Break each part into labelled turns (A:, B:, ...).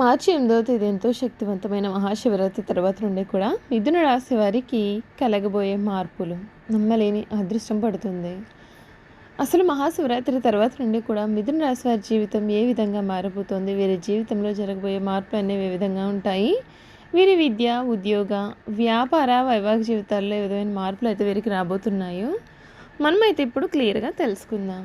A: మార్చి ఎనిమిదవ తేదీ ఎంతో శక్తివంతమైన మహాశివరాత్రి తర్వాత నుండి కూడా మిథున రాశి వారికి కలగబోయే మార్పులు నమ్మలేని అదృష్టం పడుతుంది. అసలు మహాశివరాత్రి తర్వాత నుండి కూడా మిథున రాశి వారి జీవితం ఏ విధంగా మారబోతోంది? వీరి జీవితంలో జరగబోయే మార్పులు అనేవి ఏ విధంగా ఉంటాయి? వీరి విద్య ఉద్యోగ వ్యాపార వైవాహిక జీవితాల్లో ఏ విధమైన మార్పులు అయితే వీరికి రాబోతున్నాయో మనమైతే ఇప్పుడు క్లియర్గా తెలుసుకుందాం.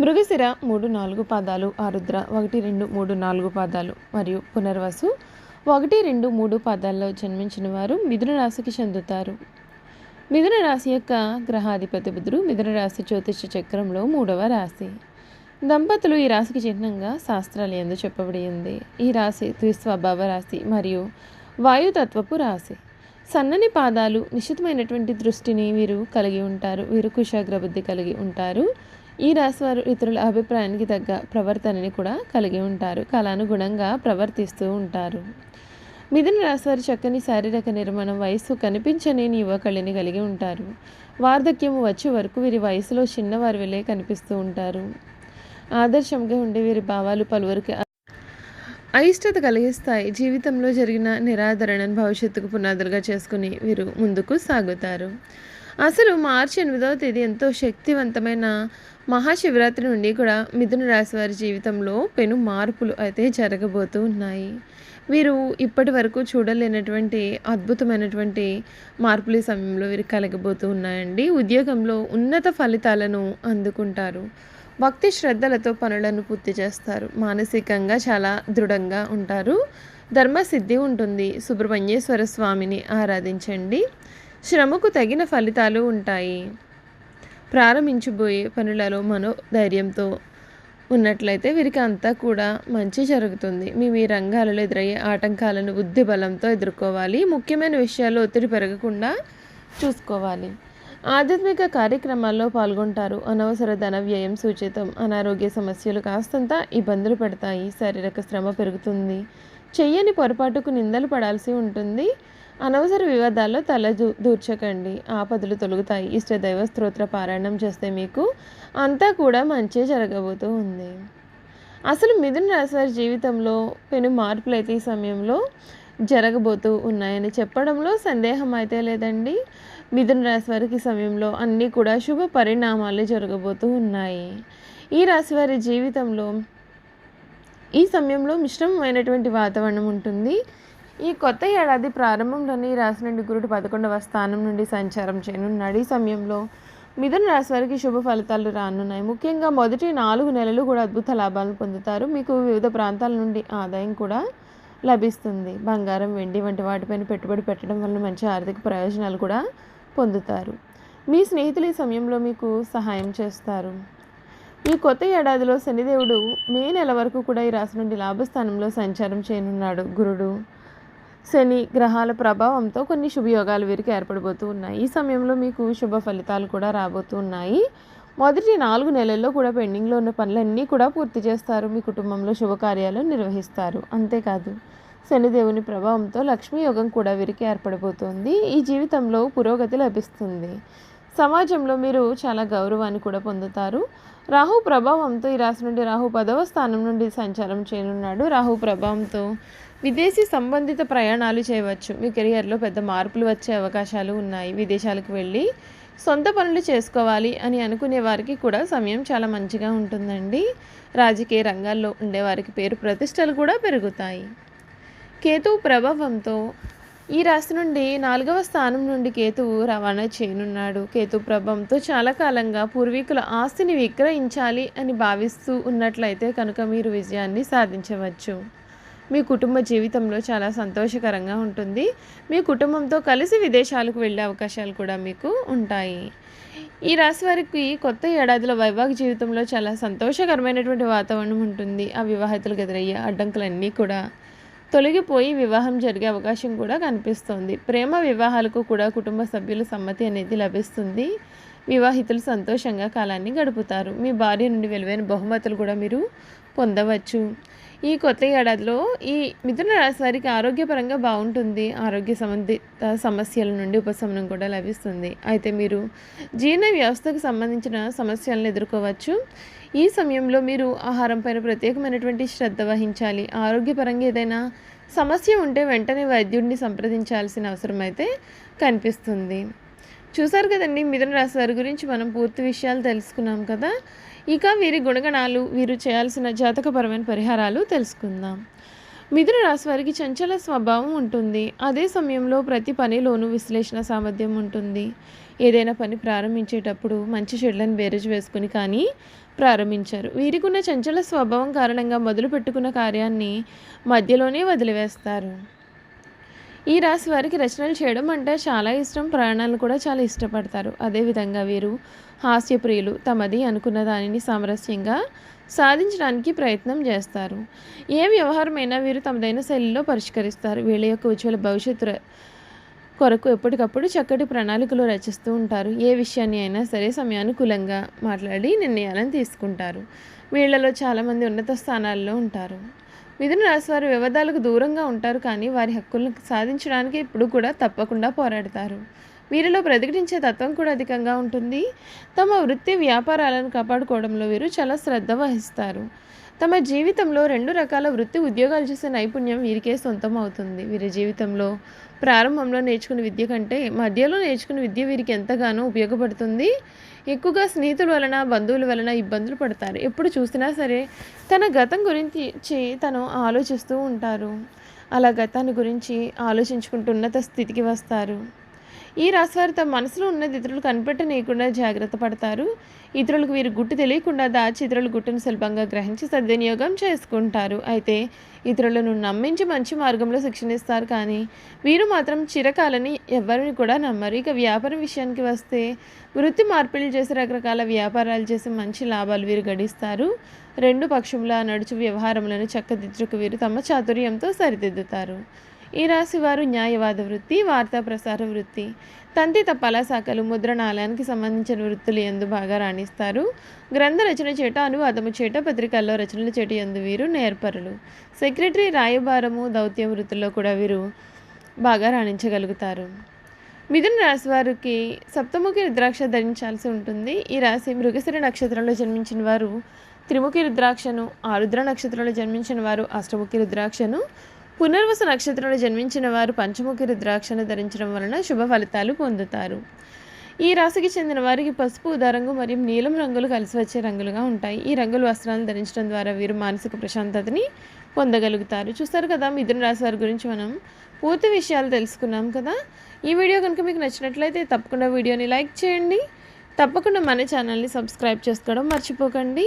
A: మృగశిర మూడు నాలుగు పాదాలు ఆరుద్ర ఒకటి రెండు మూడు నాలుగు పాదాలు మరియు పునర్వసు ఒకటి రెండు మూడు పాదాల్లో జన్మించిన వారు మిథున రాశికి చెందుతారు. మిథున రాశి యొక్క గ్రహాధిపతి బుధుడు మిథున రాశి జ్యోతిష చక్రంలో మూడవ రాశి. దంపతులు ఈ రాశికి చిహ్నంగా శాస్త్రాలు ఎందు చెప్పబడి ఉంది ఈ రాశి ద్విస్వభావ రాశి మరియు వాయుతత్వపు రాశి. సన్నని పాదాలు నిశ్చితమైనటువంటి దృష్టిని వీరు కలిగి ఉంటారు. వీరు కుశాగ్ర బుద్ధి కలిగి ఉంటారు. ఈ రాశివారు ఇతరుల అభిప్రాయానికి తగ్గ ప్రవర్తనని కూడా కలిగి ఉంటారు. కళానుగుణంగా ప్రవర్తిస్తూ ఉంటారు. మిథున రాశివారి చక్కని శారీరక నిర్మాణం వయస్సు కనిపించని యువకళిని కలిగి ఉంటారు. వార్ధక్యము వచ్చే వరకు వీరి వయసులో చిన్నవారి వెళ్ళే కనిపిస్తూ ఉంటారు. ఆదర్శంగా ఉండే వీరి భావాలు పలువురికి అయిష్టత కలిగిస్తాయి. జీవితంలో జరిగిన నిరాదరణను భవిష్యత్తుకు పునాదులుగా చేసుకుని వీరు ముందుకు సాగుతారు. అసలు మార్చి ఎనిమిదవ తేదీ ఎంతో శక్తివంతమైన మహాశివరాత్రి నుండి కూడా మిథున రాశి వారి జీవితంలో పెను మార్పులు అయితే జరగబోతూ ఉన్నాయి. వీరు ఇప్పటి వరకు చూడలేనటువంటి అద్భుతమైనటువంటి మార్పులు ఈ సమయంలో వీరు కలగబోతూ ఉన్నాయండి. ఉద్యోగంలో ఉన్నత ఫలితాలను అందుకుంటారు. భక్తి శ్రద్ధలతో పనులను పూర్తి చేస్తారు. మానసికంగా చాలా దృఢంగా ఉంటారు. ధర్మసిద్ధి ఉంటుంది. సుబ్రహ్మణ్యేశ్వర స్వామిని ఆరాధించండి. శ్రమకు తగిన ఫలితాలు ఉంటాయి. ప్రారంభించబోయే పనులలో మనోధైర్యంతో ఉన్నట్లయితే వీరికి అంతా కూడా మంచి జరుగుతుంది. మీ మీ రంగాలలో ఎదురయ్యే ఆటంకాలను బుద్ధి బలంతో ఎదుర్కోవాలి. ముఖ్యమైన విషయాల్లో ఒత్తిడి పెరగకుండా చూసుకోవాలి. ఆధ్యాత్మిక కార్యక్రమాల్లో పాల్గొంటారు. అనవసర ధన వ్యయం సూచితం అనారోగ్య సమస్యలు కాస్తంత ఇబ్బందులు పెడతాయి. శారీరక శ్రమ పెరుగుతుంది. చెయ్యని పొరపాటుకు నిందలు పడాల్సి ఉంటుంది. అనవసర వివాదాల్లో తల దూర్చకండి. ఆపదలు తొలుగుతాయి. ఇష్టదైవ స్తోత్ర పారాయణం చేస్తే మీకు అంతా కూడా మంచి జరగబోతూ ఉంది. అసలు మిథున రాశి వారి జీవితంలో పెను మార్పులు అయితే ఈ సమయంలో జరగబోతూ ఉన్నాయని చెప్పడంలో సందేహం అయితే లేదండి. మిథున రాశి వారికి సమయంలో అన్నీ కూడా శుభ పరిణామాలు జరగబోతూ ఉన్నాయి. ఈ రాశి వారి జీవితంలో ఈ సమయంలో మిశ్రమమైనటువంటి వాతావరణం ఉంటుంది. ఈ కొత్త ఏడాది ప్రారంభంలోని ఈ రాశి నుండి గురుడు పదకొండవ స్థానం నుండి సంచారం చేయనున్నాడు. ఈ సమయంలో మిథున రాశి వారికి శుభ ఫలితాలు రానున్నాయి. ముఖ్యంగా మొదటి నాలుగు నెలలు కూడా అద్భుత లాభాలను పొందుతారు. మీకు వివిధ ప్రాంతాల నుండి ఆదాయం కూడా లభిస్తుంది. బంగారం వెండి వంటి వాటిపైన పెట్టుబడి పెట్టడం వల్ల మంచి ఆర్థిక ప్రయోజనాలు కూడా పొందుతారు. మీ స్నేహితులు ఈ సమయంలో మీకు సహాయం చేస్తారు. ఈ కొత్త ఏడాదిలో శనిదేవుడు మే నెల వరకు కూడా ఈ రాశి నుండి లాభస్థానంలో సంచారం చేయనున్నాడు. గురుడు శని గ్రహాల ప్రభావంతో కొన్ని శుభయోగాలు వీరికి ఏర్పడబోతూ ఉన్నాయి. ఈ సమయంలో మీకు శుభ ఫలితాలు కూడా రాబోతూ ఉన్నాయి. మొదటి నాలుగు నెలల్లో కూడా పెండింగ్లో ఉన్న పనులన్నీ కూడా పూర్తి చేస్తారు. మీ కుటుంబంలో శుభకార్యాలు నిర్వహిస్తారు. అంతేకాదు శనిదేవుని ప్రభావంతో లక్ష్మీ యోగం కూడా వీరికి ఏర్పడబోతోంది. ఈ జీవితంలో పురోగతి లభిస్తుంది. సమాజంలో మీరు చాలా గౌరవాన్ని కూడా పొందుతారు. రాహు ప్రభావంతో ఈ రాశి నుండి రాహు పదవ స్థానం నుండి సంచారం చేయనున్నాడు. రాహు ప్రభావంతో విదేశీ సంబంధిత ప్రయాణాలు చేయవచ్చు. మీ కెరియర్లో పెద్ద మార్పులు వచ్చే అవకాశాలు ఉన్నాయి. విదేశాలకు వెళ్ళి సొంత పనులు చేసుకోవాలి అని అనుకునే వారికి కూడా సమయం చాలా మంచిగా ఉంటుందండి. రాజకీయ రంగాల్లో ఉండేవారికి పేరు ప్రతిష్టలు కూడా పెరుగుతాయి. కేతువు ప్రభావంతో ఈ రాశి నుండి నాలుగవ స్థానం నుండి కేతువు రవాణా చేయనున్నాడు. కేతు ప్రభావంతో చాలా కాలంగా పూర్వీకుల ఆస్తిని విక్రయించాలి అని భావిస్తూ ఉన్నట్లయితే కనుక మీరు విజయాన్ని సాధించవచ్చు. మీ కుటుంబ జీవితంలో చాలా సంతోషకరంగా ఉంటుంది. మీ కుటుంబంతో కలిసి విదేశాలకు వెళ్ళే అవకాశాలు కూడా మీకు ఉంటాయి. ఈ రాశి వారికి కొత్త ఏడాదిలో వైభాగ జీవితంలో చాలా సంతోషకరమైనటువంటి వాతావరణం ఉంటుంది. ఆ వివాహితులకు ఎదురయ్యే అడ్డంకులన్నీ కూడా తొలగిపోయి వివాహం జరిగే అవకాశం కూడా కనిపిస్తోంది. ప్రేమ వివాహాలకు కూడా కుటుంబ సభ్యుల సమ్మతి అనేది లభిస్తుంది. వివాహితులు సంతోషంగా కాలాన్ని గడుపుతారు. మీ భార్య నుండి విలువైన బహుమతులు కూడా మీరు పొందవచ్చు. ఈ కొత్త ఏడాదిలో ఈ మిథున రాశి వారికి ఆరోగ్యపరంగా బాగుంటుంది. ఆరోగ్య సంబంధిత సమస్యల నుండి ఉపశమనం కూడా లభిస్తుంది. అయితే మీరు జీర్ణ వ్యవస్థకు సంబంధించిన సమస్యలను ఎదుర్కోవచ్చు. ఈ సమయంలో మీరు ఆహారం పైన ప్రత్యేకమైనటువంటి శ్రద్ధ వహించాలి. ఆరోగ్యపరంగా ఏదైనా సమస్య ఉంటే వెంటనే వైద్యుడిని సంప్రదించాల్సిన అవసరం అయితే కనిపిస్తుంది. చూసారు కదండి మిథున రాశి వారి గురించి మనం పూర్తి విషయాలు తెలుసుకున్నాం కదా. ఇక వీరి గుణగణాలు వీరు చేయాల్సిన జాతకపరమైన పరిహారాలు తెలుసుకుందాం. మిథున రాశి వారికి చంచల స్వభావం ఉంటుంది. అదే సమయంలో ప్రతి పనిలోనూ విశ్లేషణ సామర్థ్యం ఉంటుంది. ఏదైనా పని ప్రారంభించేటప్పుడు మంచి చెడ్లను బేరేజ్ వేసుకుని కానీ ప్రారంభించారు. వీరికి ఉన్న చంచల స్వభావం కారణంగా మొదలు పెట్టుకున్న కార్యాన్ని మధ్యలోనే వదిలివేస్తారు. ఈ రాశి వారికి రచనలు చేయడం అంటే చాలా ఇష్టం. ప్రయాణాలు కూడా చాలా ఇష్టపడతారు. అదేవిధంగా వీరు హాస్యప్రియులు తమది అనుకున్న దానిని సామరస్యంగా సాధించడానికి ప్రయత్నం చేస్తారు. ఏ వ్యవహారమైనా వీరు తమదైన శైలిలో పరిష్కరిస్తారు. వీళ్ళ యొక్క ఉజ్వల భవిష్యత్తు కొరకు ఎప్పటికప్పుడు చక్కటి ప్రణాళికలు రచిస్తూ ఉంటారు. ఏ విషయాన్ని అయినా సరే సమయానుకూలంగా మాట్లాడి నిర్ణయాలను తీసుకుంటారు. వీళ్ళలో చాలామంది ఉన్నత స్థానాల్లో ఉంటారు. మిథున రాశి వారు వివాదాలకు దూరంగా ఉంటారు కానీ వారి హక్కులను సాధించడానికి ఇప్పుడు కూడా తప్పకుండా పోరాడతారు. వీరిలో ప్రతిఘటించే తత్వం కూడా అధికంగా ఉంటుంది. తమ వృత్తి వ్యాపారాలను కాపాడుకోవడంలో వీరు చాలా శ్రద్ధ వహిస్తారు. తమ జీవితంలో రెండు రకాల వృత్తి ఉద్యోగాలు చేసే నైపుణ్యం వీరికే సొంతం అవుతుంది. వీరి జీవితంలో ప్రారంభంలో నేర్చుకున్న విద్య కంటే మధ్యలో నేర్చుకున్న విద్య వీరికి ఎంతగానో ఉపయోగపడుతుంది. ఎక్కువగా స్నేహితుల వలన బంధువుల వలన ఇబ్బందులు పడతారు. ఎప్పుడు చూసినా సరే తన గతం గురించి తను ఆలోచిస్తూ ఉంటారు. అలా గతాన్ని గురించి ఆలోచించుకుంటూ ఉన్నత స్థితికి వస్తారు. ఈ రాశివారు తమ మనసులో ఉన్నది ఇతరులు కనిపెట్టనీయకుండా జాగ్రత్త పడతారు. ఇతరులకు వీరు గుట్టు తెలియకుండా దాచి ఇతరుల గుట్టును సులభంగా గ్రహించి సద్వినియోగం చేసుకుంటారు. అయితే ఇతరులను నమ్మించి మంచి మార్గంలో శిక్షణ ఇస్తారు కానీ వీరు మాత్రం చిరకాలని ఎవరిని కూడా నమ్మరు. ఇక వ్యాపారం విషయానికి వస్తే వృత్తి మార్పిడి చేసి రకరకాల వ్యాపారాలు చేసి మంచి లాభాలు వీరు గడిస్తారు. రెండు పక్షముల నడుచు వ్యవహారములను చక్కదిద్దుకు వీరు తమ చాతుర్యంతో సరిదిద్దుతారు. ఈ రాశి వారు న్యాయవాద వృత్తి వార్తా ప్రసార వృత్తి. తంతి తపాలా శాఖలు ముద్రణాలయానికి సంబంధించిన వృత్తులు ఎందు బాగా రాణిస్తారు. గ్రంథ రచన చేట అనువాదము చేట పత్రికల్లో రచనల చేట ఎందు వీరు నేర్పరులు. సెక్రటరీ రాయబారము దౌత్య వృత్తుల్లో కూడా వీరు బాగా రాణించగలుగుతారు. మిథున రాశి వారికి సప్తముఖి రుద్రాక్ష ధరించాల్సి ఉంటుంది. ఈ రాశి మృగశిర నక్షత్రంలో జన్మించిన వారు త్రిముఖి రుద్రాక్షను ఆరుద్ర నక్షత్రంలో జన్మించిన వారు అష్టముఖి రుద్రాక్షను పునర్వస నక్షత్రంలో జన్మించిన వారు పంచముఖి రుద్రాక్షను ధరించడం వలన శుభ ఫలితాలు పొందుతారు. ఈ రాశికి చెందిన వారికి పసుపు ఉదారంగు మరియు నీలం రంగులు కలిసి వచ్చే రంగులుగా ఉంటాయి. ఈ రంగులు వస్త్రాలను ధరించడం ద్వారా వీరు మానసిక ప్రశాంతతని పొందగలుగుతారు. చూస్తారు కదా మిథున రాశి వారి గురించి మనం పూర్తి విషయాలు తెలుసుకున్నాం కదా. ఈ వీడియో కనుక మీకు నచ్చినట్లయితే తప్పకుండా వీడియోని లైక్ చేయండి. తప్పకుండా మన ఛానల్ని సబ్స్క్రైబ్ చేసుకోవడం మర్చిపోకండి.